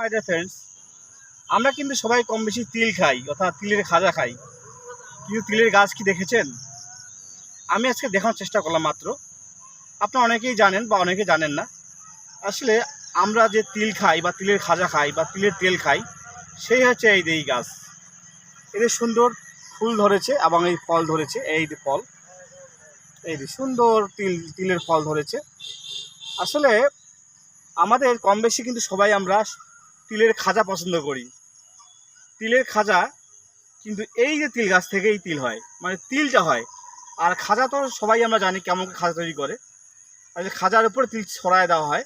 My dear friends আমরা কিন্তু সবাই কম বেশি তিল খাই, অর্থাৎ তিলের খাজা খাই। কিন্তু তিলের গাছ কি দেখেছেন? আমি আজকে দেখানোর চেষ্টা করলাম মাত্র। আপনারা অনেকেই জানেন বা অনেকে জানেন না। আসলে আমরা যে তিল খাই বা তিলের খাজা খাই বা তিলের তেল খাই, সেই হচ্ছে এই এই গাছ। এদের সুন্দর ফুল ধরেছে এবং এই ফল ধরেছে, এই ফল। এই সুন্দর তিল, তিলের ফল ধরেছে। আসলে আমাদের কম বেশি কিন্তু সবাই আমরা তিলের খাজা পছন্দ করি। তিলের খাজা কিন্তু এই যে তিল গাছ থেকেই তিল হয় মানে তিলটা হয়। আর খাজা তো সবাই আমরা জানি কেমন খাজা তৈরি করে। আর যে খাজার উপরে তিল ছড়ায় দেওয়া হয়।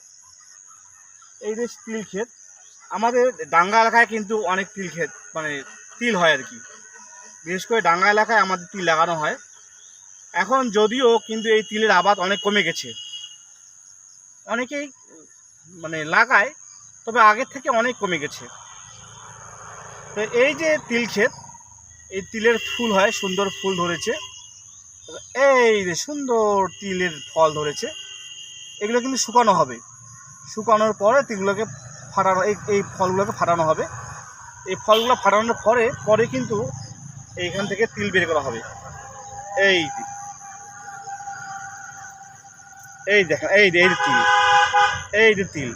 এই যে তিল ক্ষেত, আমাদের ডাঙ্গা এলাকায় কিন্তু অনেক তিল ক্ষেত মানে তিল হয় আর কি। বিশেষ করে ডাঙ্গা এলাকায় আমাদের তিল লাগানো হয়। এখন যদিও কিন্তু এই তিলের আবাদ অনেক কমে গেছে। অনেকেই মানে লাগায় তবে আগের থেকে অনেক কমে গেছে। তো এই যে তিল ক্ষেত, এই তিলের ফুল হয়, সুন্দর ফুল ধরেছে। এই যে সুন্দর তিলের ফল ধরেছে, এগুলো কিন্তু শুকানো হবে। শুকানোর পরে তিলগুলোকে ফাটানো, এই এই ফলগুলোকে ফাটানো হবে। এই ফলগুলো ফাটানোর পরে পরে কিন্তু এইখান থেকে তিল বের করা হবে। এই এই দেখেন, এই এই তিল, এই যে তিল।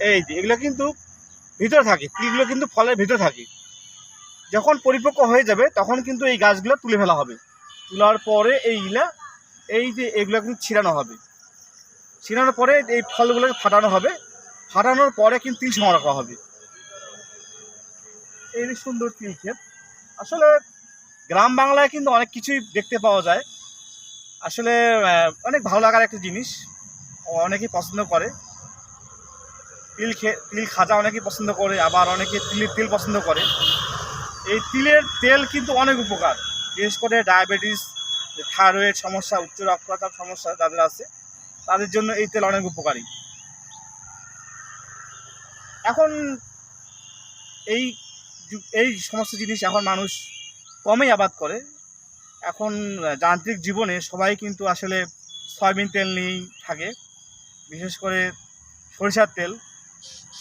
এই যে, এগুলো কিন্তু ভিতরে থাকে তিলগুলো কিন্তু ফলের ভিতরে থাকে। যখন পরিপক্ক হয়ে যাবে, তখন কিন্তু এই গাছগুলো তুলে ফেলা হবে। তোলার পরে এইগুলা, এই যে এগুলো কিন্তু ছিড়ানো হবে। ছিড়ানোর পরে এই ফলগুলোকে ফাটানো হবে। ফাটানোর পরে কিন্তু তিল সংগ্রহ করা হবে। এই সুন্দর তিল ক্ষেত। আসলে গ্রাম বাংলায় কিন্তু অনেক কিছুই দেখতে পাওয়া যায়। আসলে অনেক ভালো লাগার একটা জিনিস। অনেকেই পছন্দ করে। তিল খে, তিল খাজা অনেকেই পছন্দ করে, আবার অনেকে তিলের তেল পছন্দ করে। এই তিলের তেল কিন্তু অনেক উপকার। বিশেষ করে ডায়াবেটিস, থাইরয়েড সমস্যা, উচ্চ রক্তচাপ সমস্যা যাদের আছে, তাদের জন্য এই তেল অনেক উপকারী। এখন এই এই সমস্ত জিনিস এখন মানুষ কমই আবাদ করে। এখন যান্ত্রিক জীবনে সবাই কিন্তু আসলে সয়াবিন তেল নিয়েই থাকে। বিশেষ করে সরিষার তেল।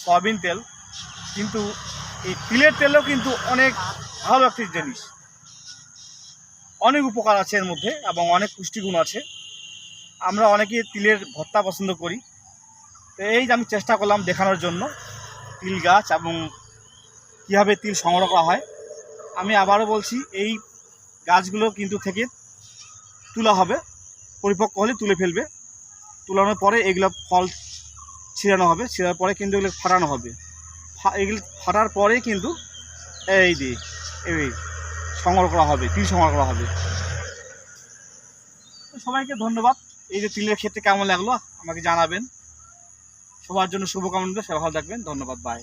সয়াবিন তেল, কিন্তু এই তিলের তেলও কিন্তু অনেক ভালো একটি জিনিস। অনেক উপকার আছে এর মধ্যে এবং অনেক পুষ্টিগুণ আছে। আমরা অনেকে তিলের ভর্তা পছন্দ করি। তো এই আমি চেষ্টা করলাম দেখানোর জন্য তিল গাছ এবং কীভাবে তিল সংগ্রহ করা হয়। আমি আবারও বলছি, এই গাছগুলো কিন্তু থেকে তোলা হবে, পরিপক্ক হলে তুলে ফেলবে। তুলানোর পরে এগুলো ফল ছিঁড়ানো হবে, ছিঁড়ার পরে কিন্তু এগুলো ফাটানো হবে। এগুলি ফাটার পরে কিন্তু এই দিয়ে এই সংগ্রহ করা হবে, তিল সংগ্রহ করা হবে। সবাইকে ধন্যবাদ। এই যে তিলের ক্ষেত্রে কেমন লাগল আমাকে জানাবেন। সবার জন্য শুভকামনা সবাই ভালো থাকবেন, ধন্যবাদ বাই